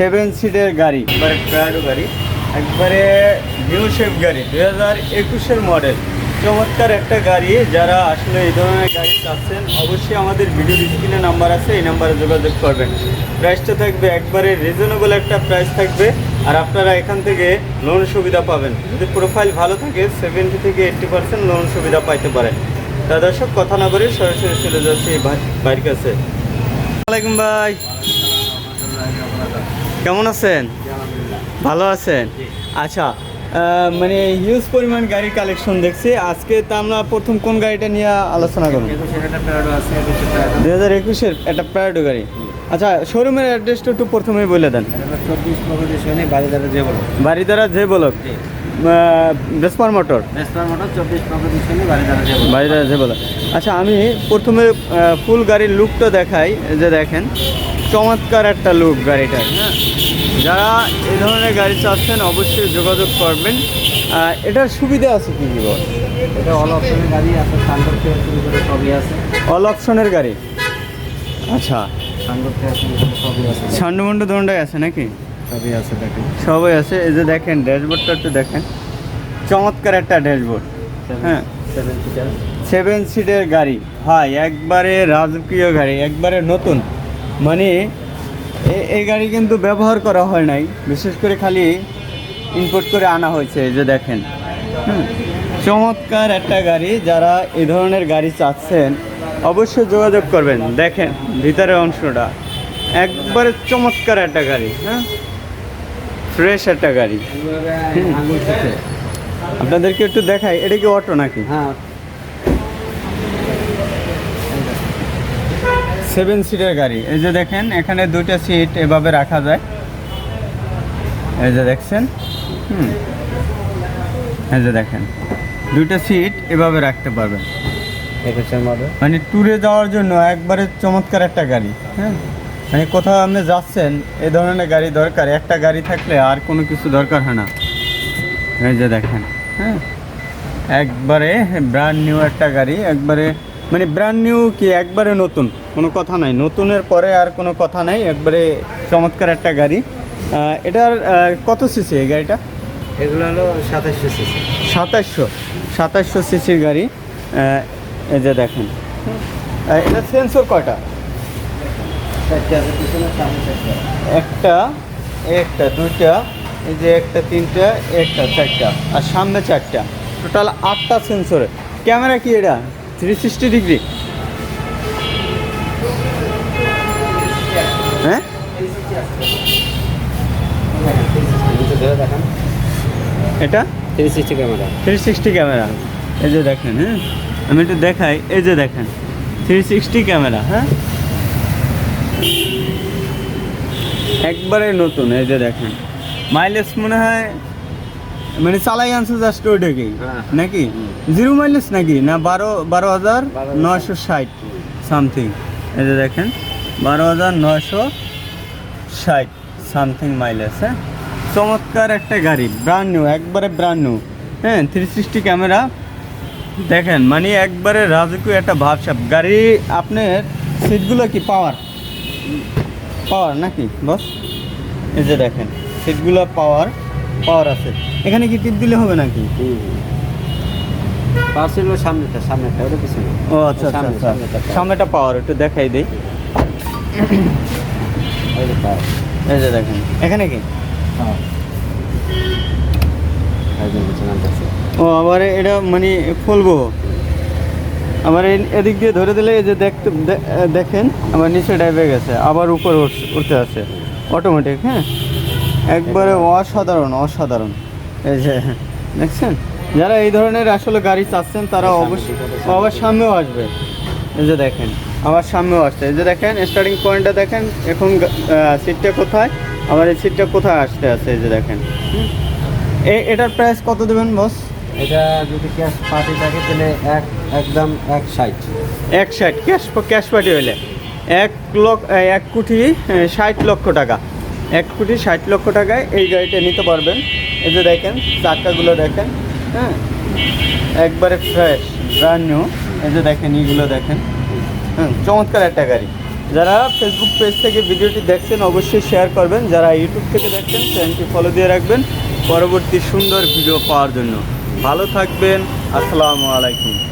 Seven সিটের গাড়ি। একবারে প্রাডো গাড়ি একবারে নিউ শেপ গাড়ি দু হাজার একুশের মডেল চমৎকার একটা গাড়ি যারা আসলে এই ধরনের গাড়ি চাচ্ছেন অবশ্যই আমাদের ভিডিও স্ক্রিনে নাম্বার আছে এই নাম্বারে যোগাযোগ করবেন। প্রাইসটা থাকবে একবারে রিজনেবল একটা প্রাইস থাকবে আর আপনারা এখান থেকে লোন সুবিধা পাবেন। যদি প্রোফাইল ভালো থাকে সেভেন্টি থেকে এইট্টি পার্সেন্ট লোন সুবিধা পাইতে পারেন। তা দর্শক কথা না বলে সরাসরি চলে যাচ্ছি এই ভাইয়ের কাছে। ওয়ালাইকুম ভাই কেমন আছেন? ভালো আছেন? আচ্ছা মানে হিউজ পরিমাণ গাড়ির কালেকশন দেখছি। আজকে তা আমরা প্রথম কোন গাড়িটা নিয়ে আলোচনা করব? দুই হাজার একুশের একটা প্রায়োরিটি গাড়ি। আচ্ছা শোরুমের অ্যাড্রেসটা একটু প্রথমেই বলে দেন। বাড়িদারে যে বলো বলক বেসপার মোটর বাড়িদারে যে বলো বাড়িদারা যে বলক। আচ্ছা আমি প্রথমে ফুল গাড়ির লুকটা দেখাই যে দেখেন। চমৎকার একটা লুক গাড়িটার হ্যাঁ? যারা এই ধরনের গাড়ি চাচ্ছেন অবশ্যই যোগাযোগ করবেন। এটার সুবিধা আছে কি কি বল এটা অল অপশনের গাড়ি আছে সান্ডর থেকে শুরু করে সবই আছে। অল অপশনের গাড়ি? আচ্ছা। সান্ডর থেকে শুরু করে সবই আছে। সান্ডুমন্ডু আছে নাকি? সবই আছে দেখেন। সবাই আছে। এই যে দেখেন ড্যাশবোর্ডটা একটু দেখেন। চমৎকার একটা ড্যাশবোর্ড হ্যাঁ? সেভেন সিটার সেভেন সিটের গাড়ি। ভাই একবারে রাজকীয় গাড়ি একবারে নতুন। মানে এ- এই গাড়ি কিন্তু ব্যবহার করা হয় নাই। বিশেষ করে খালি ইনপুট করে আনা হয়েছে যে দেখেন। চমৎকার একটা গাড়ি, যারা এই ধরনের গাড়ি চাচ্ছেন, অবশ্যই যোগাযোগ করবেন। দেখেন, ভিতরের অংশটা। একবারে চমৎকার একটা গাড়ি হ্যাঁ? ফ্রেশ একটা গাড়ি। আপনাদেরকে একটু দেখাই, এটা কি অটো নাকি? হ্যাঁ সেভেন সিটের গাড়ি। এই যে দেখেন এখানে দুটো সিট এভাবে রাখা যায়। এই যে দেখছেন? হুম। এই যে দেখেন দুইটা সিট এভাবে রাখতে পারবেন। মানে ট্যুরে যাওয়ার জন্য একবারে চমৎকার একটা গাড়ি হ্যাঁ? মানে কোথাও আপনি যাচ্ছেন এ ধরনের গাড়ি দরকার। একটা গাড়ি থাকলে আর কোনো কিছু দরকার হয় না। এই যে দেখেন হ্যাঁ? একবারে ব্র্যান্ড নিউ একটা গাড়ি একবারে মানে ব্র্যান্ড নিউ কি একবারে নতুন? কোনো কথা নাই। নতুনের পরে আর কোনো কথা নাই। একবারে চমৎকার একটা গাড়ি। এটার কত সিসি এই গাড়িটা? এগুলো হলো সাতাশশো সিসি সাতাশশো? সাতাশশো সিসির গাড়ি। এই যে দেখেন। এটা সেন্সর কয়টা? একটা একটা দুইটা এই যে একটা তিনটা একটা চারটা আর সামনে চারটা। টোটাল আটটা সেন্সরে ক্যামেরা কি এটা? Three sixty degree. হ্যাঁ? এটা? Three sixty camera three sixty camera এই যে দেখেন হ্যাঁ? আমি একটু দেখাই এই যে দেখেন থ্রি সিক্সটি ক্যামেরা হ্যাঁ? একবারে নতুন এই যে দেখেন। মাইলেজ মনে হয় মানে চালাই আনছে জাস্ট ওইটাকেই হ্যাঁ। নাকি? জিরো মাইলেজ নাকি? না বারো বারো হাজার নয়শো ষাট সামথিং এই যে দেখেন বারো হাজার নয়শো ষাট সামথিং মাইলেজ হ্যাঁ? চমৎকার একটা গাড়ি ব্র্যান্ড নিউ একবারে ব্র্যান্ড নিউ হ্যাঁ থ্রি সিক্সটি ক্যামেরা দেখেন মানে একবারে রাজকীয় একটা ভাবসাব। গাড়ি আপনার সিটগুলো কি পাওয়ার পাওয়ার নাকি বস এই যে দেখেন সিটগুলো পাওয়ার পাওয়ার আছে। এখানে কি টিপ দিলে হবে নাকি? হলো সামনেটা সামনেটা ওটা পিছনে। ও আচ্ছা আচ্ছা আচ্ছা। সামনেটা। পাওয়ার। একটু দেখাই দিই। এই যে দেখেন এখানে কি? হ্যাঁ। ও আবার এটা মানে খুলবো। আবার এদিক দিয়ে ধরে দিলে এই যে দেখতে দেখেন আবার নিচে ডাইবে গেছে আবার উপরে উঠ- উঠতে আছে অটোমেটিক হ্যাঁ? একবারে অসাধারণ অসাধারণ। এই যে দেখছেন? যারা এই ধরনের আসলে গাড়ি চাচ্ছেন তারা অবশ্যই আবার সামনেও আসবে। এই যে দেখেন আবার সামনেও আসছে। এই যে দেখেন স্টার্টিং পয়েন্টটা দেখেন এখন সিটটা কোথায়? আবার এই সিটটা কোথায় আসতে আছে? এই যে দেখেন। এটার প্রাইস কত দেবেন বস এটা যদি ক্যাশ পার্টি থাকে তাহলে এক একদম এক ষাট এক ষাট ক্যাশ ক্যাশ পার্টি হইলে। এক লক্ষ এক কোটি ষাট লক্ষ টাকা। এক কোটি ষাট লক্ষ টাকায় এই গাড়িটা নিতে পারবেন। এই যে দেখেন, চাকাগুলো দেখেন হ্যাঁ? একবারে ফ্রেশ ব্র্যান্ড নিউ এই যে দেখেন, এইগুলো দেখেন। হ্যাঁ চমৎকার একটা গাড়ি। যারা ফেসবুক পেজ থেকে ভিডিওটি দেখছেন, অবশ্যই শেয়ার করবেন। যারা ইউটিউব থেকে দেখছেন চ্যানেলটি ফলো দিয়ে রাখবেন। পরবর্তী সুন্দর ভিডিও পাওয়ার জন্য। ভালো থাকবেন। আসসালামু আলাইকুম।